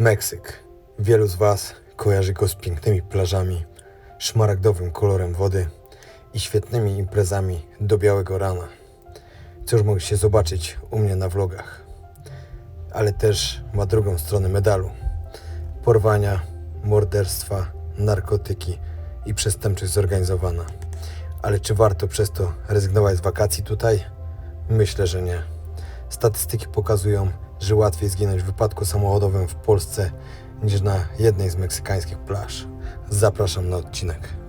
Meksyk. Wielu z Was kojarzy go z pięknymi plażami, szmaragdowym kolorem wody i świetnymi imprezami do białego rana. Co już mogliście zobaczyć u mnie na vlogach. Ale też ma drugą stronę medalu. Porwania, morderstwa, narkotyki i przestępczość zorganizowana. Ale czy warto przez to rezygnować z wakacji tutaj? Myślę, że nie. Statystyki pokazują, że łatwiej zginąć w wypadku samochodowym w Polsce niż na jednej z meksykańskich plaż. Zapraszam na odcinek.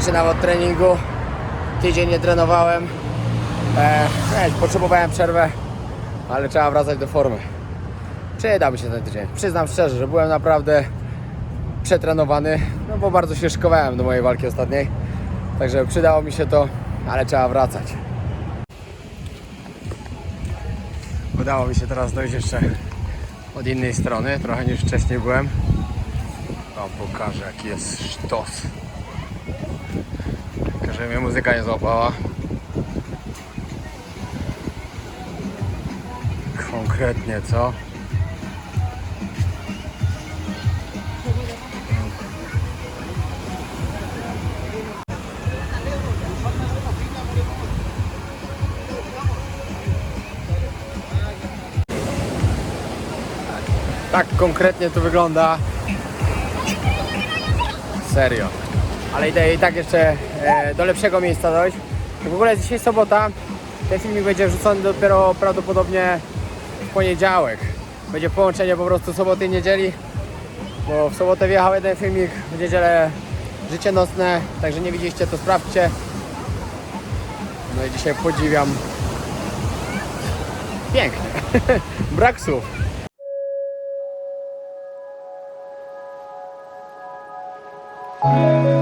Zaczynam od treningu. Tydzień nie trenowałem. E, wiesz, potrzebowałem przerwę, ale trzeba wracać do formy. Przyda mi się ten tydzień. Przyznam szczerze, że byłem naprawdę przetrenowany, no bo bardzo się szykowałem do mojej walki ostatniej. Także przydało mi się to, ale trzeba wracać. Udało mi się teraz dojść jeszcze od innej strony, trochę niż wcześniej byłem. Wam pokażę jaki jest sztos. Tylko, że mnie muzyka nie złapała. Konkretnie co? Tak konkretnie to wygląda Serio. Ale idę i tak jeszcze e, do lepszego miejsca dojść. W ogóle dzisiaj sobota. Ten filmik będzie wrzucony dopiero prawdopodobnie w poniedziałek. Będzie połączenie po prostu soboty i niedzieli. Bo w sobotę wjechał jeden filmik, w niedzielę życie nocne. Także nie widzieliście, to sprawdźcie. No i dzisiaj podziwiam. Pięknie. Brak słów. No i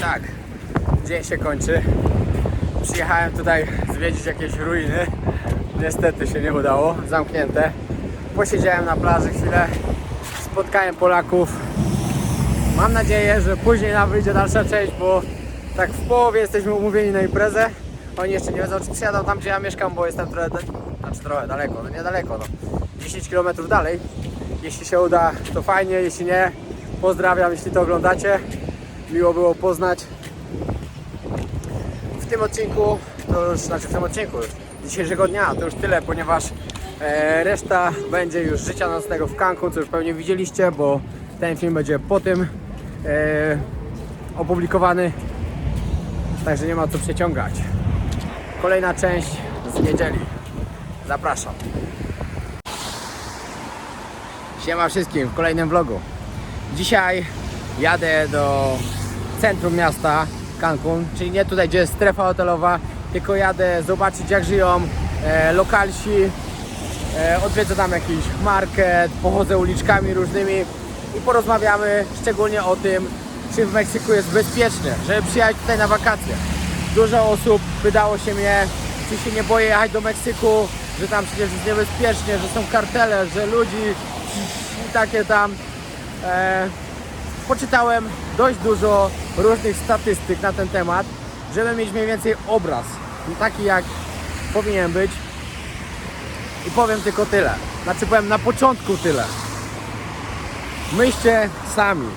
tak, dzień się kończy. Przyjechałem tutaj zwiedzić jakieś ruiny. Niestety się nie udało, zamknięte. Posiedziałem na plaży chwilę, spotkałem Polaków. Mam nadzieję, że później nam wyjdzie dalsza część, bo tak w połowie jesteśmy umówieni na imprezę. Oni jeszcze nie wiedzą, czy przyjadą tam, gdzie ja mieszkam, bo jestem trochę, znaczy trochę daleko, no niedaleko, no. 10 km dalej. Jeśli się uda, to fajnie, jeśli nie, pozdrawiam, jeśli to oglądacie. Miło było poznać. tym odcinku, to już, znaczy w tym odcinku dzisiejszego dnia, to już tyle, ponieważ e, reszta będzie już życia nocnego w Cancun, co już pewnie widzieliście, bo ten film będzie po tym e, opublikowany, także nie ma co przeciągać. Kolejna część z niedzieli. Zapraszam. Siema wszystkim w kolejnym vlogu. Dzisiaj jadę do centrum miasta Cancun, czyli nie tutaj, gdzie jest strefa hotelowa, tylko jadę zobaczyć jak żyją e, lokalsi, e, odwiedzę tam jakiś market, pochodzę uliczkami różnymi i porozmawiamy szczególnie o tym, czy w Meksyku jest bezpiecznie, żeby przyjechać tutaj na wakacje. Dużo osób pytało się mnie, czy się nie boję jechać do Meksyku, że tam przecież jest niebezpiecznie, że są kartele, że ludzi i takie tam. E, poczytałem dość dużo różnych statystyk na ten temat, żeby mieć mniej więcej obraz, taki jak powinien być. I powiem tylko tyle. Znaczy powiem na początku tyle. Myślcie sami.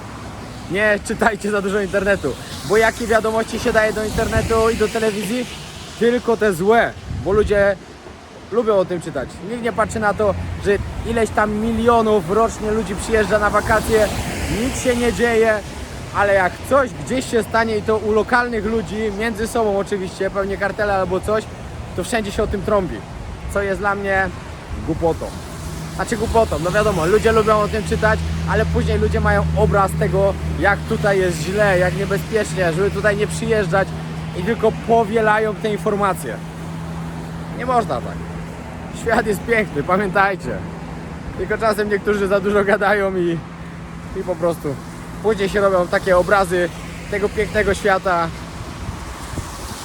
Nie czytajcie za dużo internetu. Bo jakie wiadomości się daje do internetu i do telewizji? Tylko te złe. Bo ludzie lubią o tym czytać. Nikt nie patrzy na to, że ileś tam milionów rocznie ludzi przyjeżdża na wakacje, nic się nie dzieje, ale jak coś gdzieś się stanie i to u lokalnych ludzi, między sobą oczywiście, pewnie kartele albo coś, to wszędzie się o tym trąbi. Co jest dla mnie głupotą. Znaczy głupotą, no wiadomo, ludzie lubią o tym czytać, ale później ludzie mają obraz tego, jak tutaj jest źle, jak niebezpiecznie, żeby tutaj nie przyjeżdżać i tylko powielają te informacje. Nie można tak. Świat jest piękny, pamiętajcie. Tylko czasem niektórzy za dużo gadają i, i po prostu później się robią takie obrazy tego pięknego świata.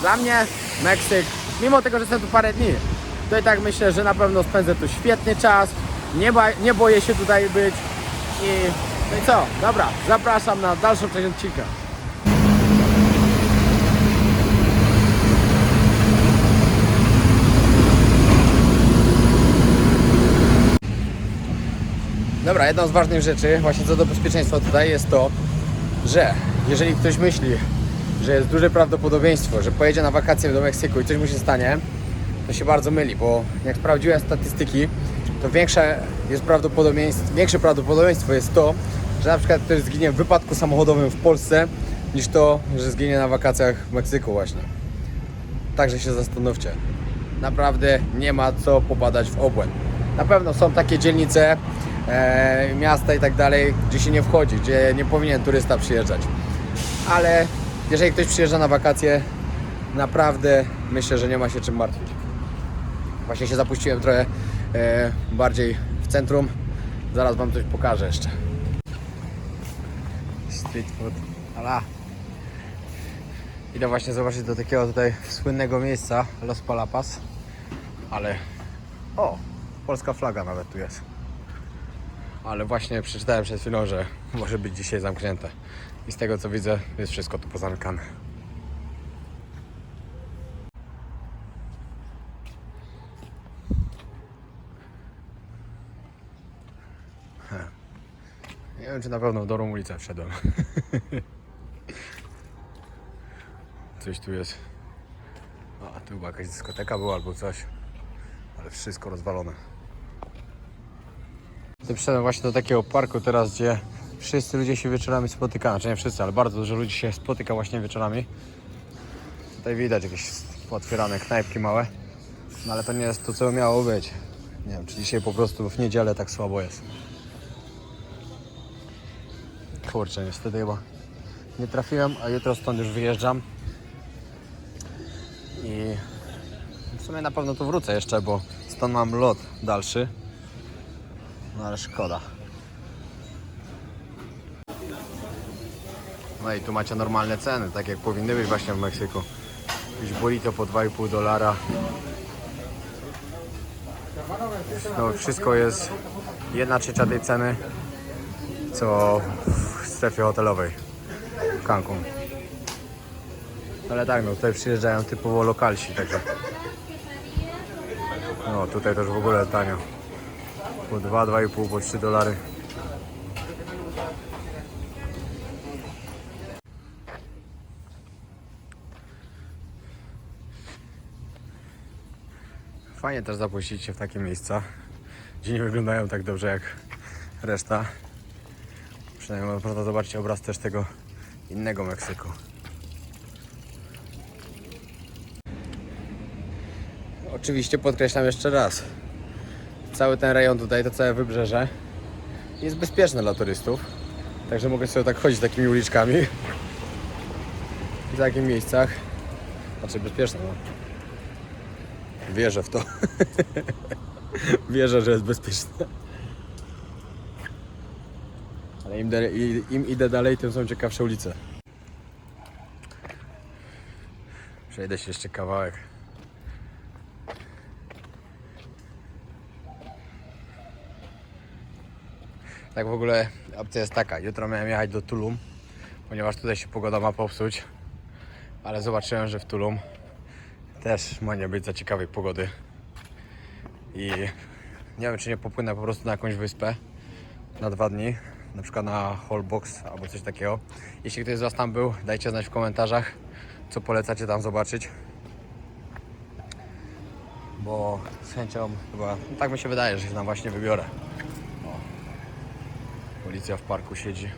Dla mnie Meksyk, mimo tego, że jestem tu parę dni, to i tak myślę, że na pewno spędzę tu świetny czas. Nie, nie boję się tutaj być. I, no i co? Dobra, zapraszam na dalszą część odcinka. Dobra, jedną z ważnych rzeczy właśnie co do bezpieczeństwa tutaj jest to, że jeżeli ktoś myśli, że jest duże prawdopodobieństwo, że pojedzie na wakacje do Meksyku i coś mu się stanie, to się bardzo myli, bo jak sprawdziłem statystyki, to większe jest prawdopodobieństwo, większe prawdopodobieństwo jest to, że na przykład ktoś zginie w wypadku samochodowym w Polsce, niż to, że zginie na wakacjach w Meksyku właśnie. Także się zastanówcie. Naprawdę nie ma co popadać w obłęd. Na pewno są takie dzielnice, e, miasta i tak dalej, gdzie się nie wchodzi, gdzie nie powinien turysta przyjeżdżać. Ale jeżeli ktoś przyjeżdża na wakacje, naprawdę myślę, że nie ma się czym martwić. Właśnie się zapuściłem trochę e, bardziej w centrum. Zaraz Wam coś pokażę jeszcze. Street food. Ala. Idę właśnie zobaczyć do takiego tutaj słynnego miejsca Los Palapas. Ale o, polska flaga nawet tu jest. Ale właśnie przeczytałem przed chwilą, że może być dzisiaj zamknięte. I z tego co widzę, jest wszystko tu pozamykane. Nie wiem, czy na pewno w dobrą ulicę wszedłem. Coś tu jest. A, tu chyba jakaś dyskoteka była albo coś. Ale wszystko rozwalone. To przyszedłem właśnie do takiego parku teraz, gdzie wszyscy ludzie się wieczorami spotykają. Znaczy nie wszyscy, ale bardzo dużo ludzi się spotyka właśnie wieczorami. Tutaj widać jakieś otwierane knajpki małe. No ale to nie jest to, co miało być. Nie wiem, czy dzisiaj po prostu w niedzielę tak słabo jest. Kurczę, niestety chyba nie trafiłem, a jutro stąd już wyjeżdżam. I w sumie na pewno tu wrócę jeszcze, bo stąd mam lot dalszy. No ale szkoda. No i tu macie normalne ceny, tak jak powinny być właśnie w Meksyku. Jakiś burrito po 2,5 dolara. No wszystko jest jedna trzecia tej ceny, co w strefie hotelowej w Cancun. Ale tak, no tutaj przyjeżdżają typowo lokalsi, także. No tutaj też w ogóle tanio. Po 2, 2,5, po 3 dolary. Fajnie też zapuścić się w takie miejsca, gdzie nie wyglądają tak dobrze jak reszta. Przynajmniej można zobaczyć obraz też tego innego Meksyku. Oczywiście podkreślam jeszcze raz. Cały ten rejon tutaj, to całe wybrzeże jest bezpieczne dla turystów. Także mogę sobie tak chodzić takimi uliczkami w takich miejscach. Znaczy bezpieczne, no. Wierzę w to. Wierzę, że jest bezpieczne. Ale im, dalej, im idę dalej, tym są ciekawsze ulice. Przejdę się jeszcze kawałek. Tak w ogóle opcja jest taka. Jutro miałem jechać do Tulum, ponieważ tutaj się pogoda ma popsuć. Ale zobaczyłem, że w Tulum też ma nie być za ciekawej pogody. I nie wiem, czy nie popłynę po prostu na jakąś wyspę na dwa dni, na przykład na Holbox albo coś takiego. Jeśli ktoś z Was tam był, dajcie znać w komentarzach, co polecacie tam zobaczyć. Bo z chęcią chyba, tak mi się wydaje, że się tam właśnie wybiorę. Policja w parku siedzi.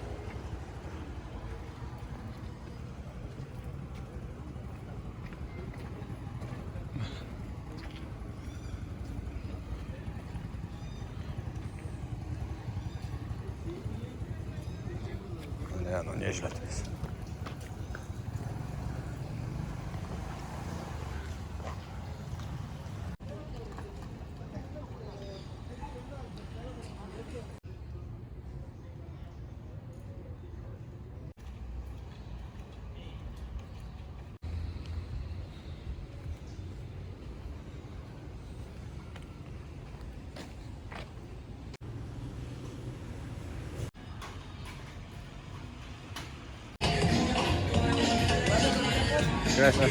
Nie, no nieźle to jest. Gracias.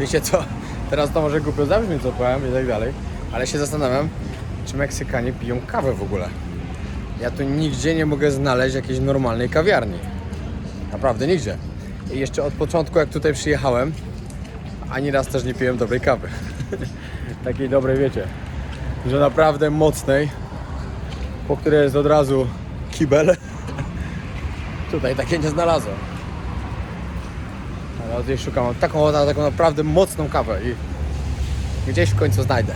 Wiecie co? Teraz to może głupio zabrzmi co powiem i tak dalej, ale się zastanawiam, czy Meksykanie piją kawę w ogóle. Ja tu nigdzie nie mogę znaleźć jakiejś normalnej kawiarni. Naprawdę nigdzie. I jeszcze od początku jak tutaj przyjechałem, ani raz też nie piłem dobrej kawy. Takiej dobrej wiecie, że naprawdę mocnej, po której jest od razu kibel. Tutaj takie nie znalazłem. Ale od jej szukam. Taką, taką naprawdę mocną kawę i gdzieś w końcu znajdę.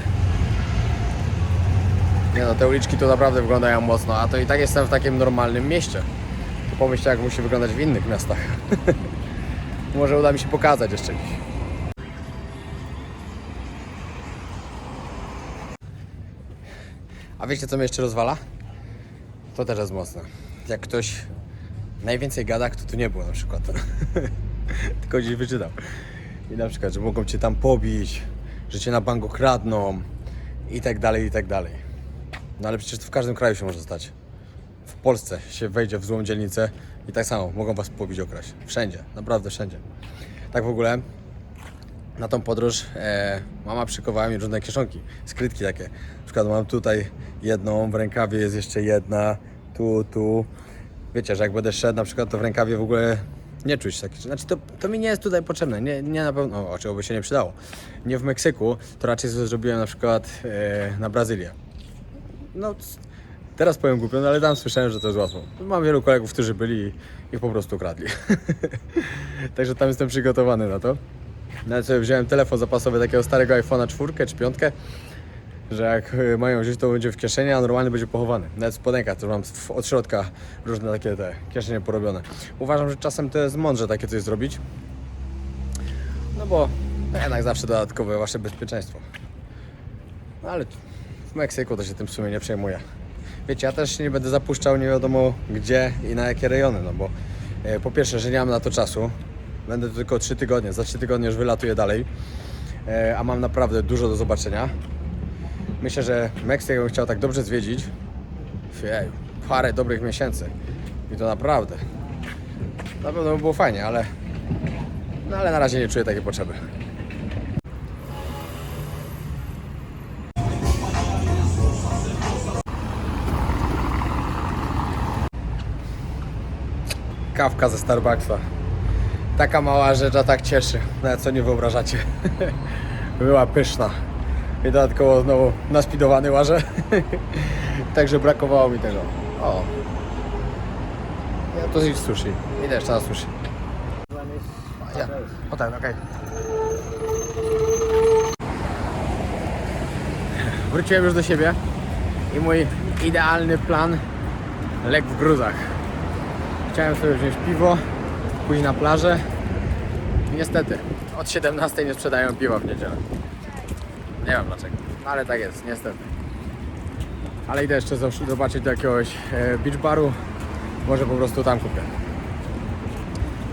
Nie no, te uliczki tu naprawdę wyglądają mocno, a to i tak jestem w takim normalnym mieście. To pomyślcie jak musi wyglądać w innych miastach. Może uda mi się pokazać jeszcze gdzieś. A wiecie co mnie jeszcze rozwala? To też jest mocne. Jak ktoś najwięcej gada, kto tu nie był na przykład. Tylko gdzieś wyczytał. I na przykład, że mogą cię tam pobić, że cię na banku kradną i tak dalej, i tak dalej. No ale przecież to w każdym kraju się może stać. W Polsce się wejdzie w złą dzielnicę i tak samo mogą was pobić, okraść. Wszędzie, naprawdę wszędzie. Tak w ogóle na tą podróż e, mama przykowała mi różne kieszonki, skrytki takie. Na przykład mam tutaj jedną, w rękawie jest jeszcze jedna, tu, tu. Wiecie, że jak będę szedł na przykład, to w rękawie w ogóle nie czuć takich. Znaczy to, to mi nie jest tutaj potrzebne, nie, nie na pewno, o, czego by się nie przydało. Nie w Meksyku, to raczej zrobiłem na przykład e, na Brazylię. No, teraz powiem głupio, no ale tam słyszałem, że to jest łatwo. Mam wielu kolegów, którzy byli i ich po prostu kradli. Także tam jestem przygotowany na to. Nawet sobie wziąłem telefon zapasowy takiego starego iPhone'a 4 czy 5, że jak y, mają wziąć, to będzie w kieszeni, a normalnie będzie pochowany. Nawet w spodenkach, to mam od środka różne takie te kieszenie porobione. Uważam, że czasem to jest mądrze takie coś zrobić. No bo jednak zawsze dodatkowe wasze bezpieczeństwo. No ale w Meksyku to się tym w sumie nie przejmuję. Wiecie, ja też się nie będę zapuszczał nie wiadomo gdzie i na jakie rejony, no bo e, po pierwsze, że nie mam na to czasu. Będę tylko 3 tygodnie, za 3 tygodnie już wylatuję dalej, e, a mam naprawdę dużo do zobaczenia. Myślę, że Meksyk bym chciał tak dobrze zwiedzić. Jej, parę dobrych miesięcy. I to naprawdę. Na pewno by było fajnie, ale. No ale na razie nie czuję takiej potrzeby. kawka ze Starbucksa. Taka mała rzecz, a tak cieszy. Co nie wyobrażacie. Była pyszna. I dodatkowo znowu naspidowany łażę. Także brakowało mi tego. O. Ja to zjeść sushi. Idę jeszcze na sushi. Ja. O tak, okej. Wróciłem już do siebie i mój idealny plan legł w gruzach. Chciałem sobie wziąć piwo, pójść na plażę. Niestety, od 17 nie sprzedają piwa w niedzielę. Nie wiem dlaczego, ale tak jest, niestety. Ale idę jeszcze zob- zobaczyć do jakiegoś e, beach baru. Może po prostu tam kupię.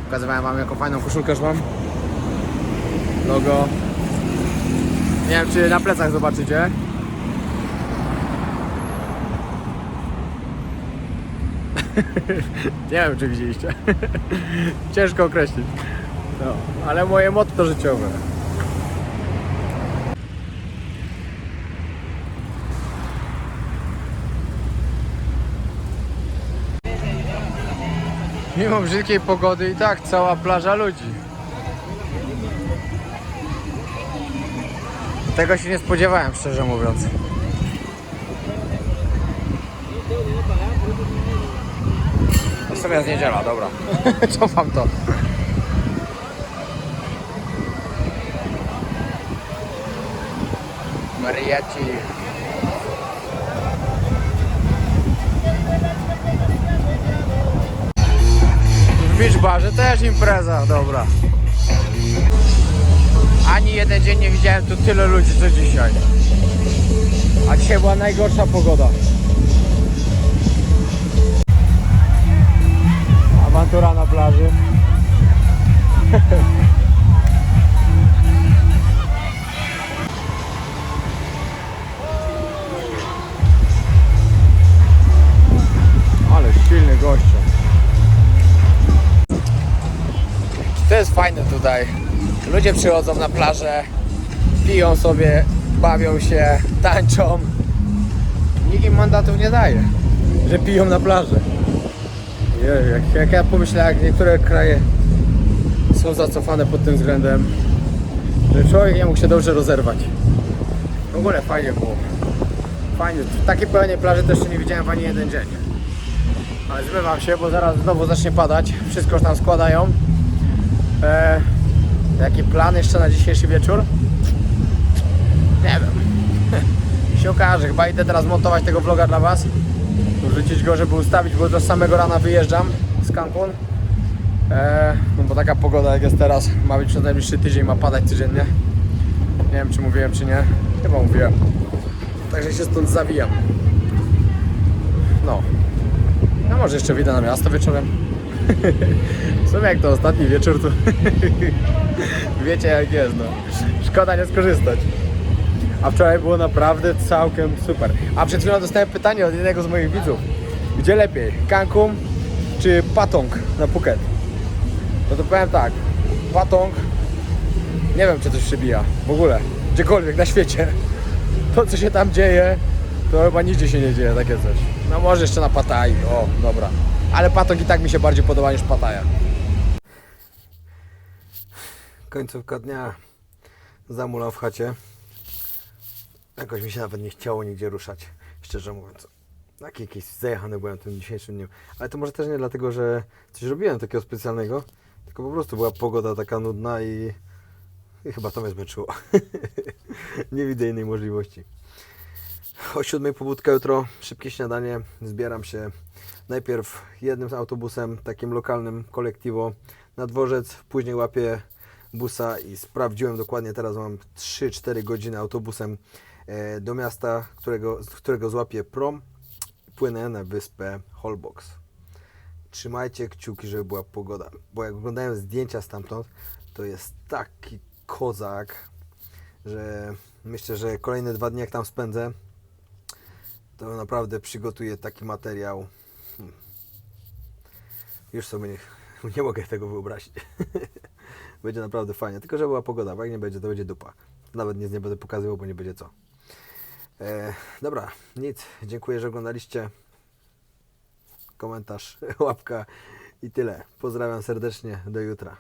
Pokazywałem wam jaką fajną koszulkę mam. Logo. Nie wiem czy na plecach zobaczycie. Nie wiem czy widzieliście. Ciężko określić. No, ale moje motto życiowe. Mimo brzydkiej pogody i tak cała plaża ludzi. Tego się nie spodziewałem, szczerze mówiąc. Jest niedziela, dobra. Cofam to. Mariachi. W beach barze też impreza, dobra. Ani jeden dzień nie widziałem tu tyle ludzi co dzisiaj. A dzisiaj była najgorsza pogoda. Awantura na plaży. Ale silny gościu. To jest fajne tutaj. Ludzie przychodzą na plażę, piją sobie, bawią się, tańczą. Nikt im mandatów nie daje, że piją na plaży. Jak, jak ja pomyślałem, jak niektóre kraje są zacofane pod tym względem, że człowiek nie mógł się dobrze rozerwać. W ogóle fajnie było. Fajnie. Takiej pełnej plaży też nie widziałem w ani jeden dzień. Ale zmywam się, bo zaraz znowu zacznie padać. Wszystko już tam składają. E, jaki plan jeszcze na dzisiejszy wieczór? Nie wiem. się okaże. Chyba idę teraz montować tego vloga dla Was. Wrzucić go, żeby ustawić, bo do samego rana wyjeżdżam z Cancun. E, no bo taka pogoda jak jest teraz, ma być przez najbliższy tydzień, ma padać codziennie. Nie wiem czy mówiłem czy nie. Chyba mówiłem. Także się stąd zawijam. No. No może jeszcze wyjdę na miasto wieczorem. W sumie jak to ostatni wieczór, to wiecie jak jest, no. Szkoda nie skorzystać. A wczoraj było naprawdę całkiem super. A przed chwilą dostałem pytanie od jednego z moich widzów. Gdzie lepiej? Cancun czy Patong na Phuket? No to powiem tak. Patong nie wiem czy coś przybija. W ogóle. Gdziekolwiek na świecie. To co się tam dzieje, to chyba nigdzie się nie dzieje takie coś. No może jeszcze na Pattaji. O, dobra. Ale Patong i tak mi się bardziej podoba niż Pattaja. Końcówka dnia zamulam w chacie. Jakoś mi się nawet nie chciało nigdzie ruszać, szczerze mówiąc. Taki jakiś zajechany byłem tym dzisiejszym dniem. Ale to może też nie dlatego, że coś robiłem takiego specjalnego, tylko po prostu była pogoda taka nudna i, i chyba to mnie zmęczyło. nie widzę innej możliwości. O siódmej pobudka jutro, szybkie śniadanie, zbieram się najpierw jednym autobusem, takim lokalnym kolektiwo na dworzec, później łapię busa i sprawdziłem dokładnie, teraz mam 3-4 godziny autobusem do miasta, którego, z którego złapię prom, płynę na wyspę Holbox. Trzymajcie kciuki, żeby była pogoda, bo jak oglądałem zdjęcia stamtąd, to jest taki kozak, że myślę, że kolejne dwa dni jak tam spędzę, to naprawdę przygotuję taki materiał. Hmm. Już sobie nie, nie mogę tego wyobrazić. będzie naprawdę fajnie, tylko że była pogoda, bo jak nie będzie, to będzie dupa. Nawet nic nie będę pokazywał, bo nie będzie co. E, dobra, nic. Dziękuję, że oglądaliście. Komentarz, łapka I tyle. Pozdrawiam serdecznie. Do jutra.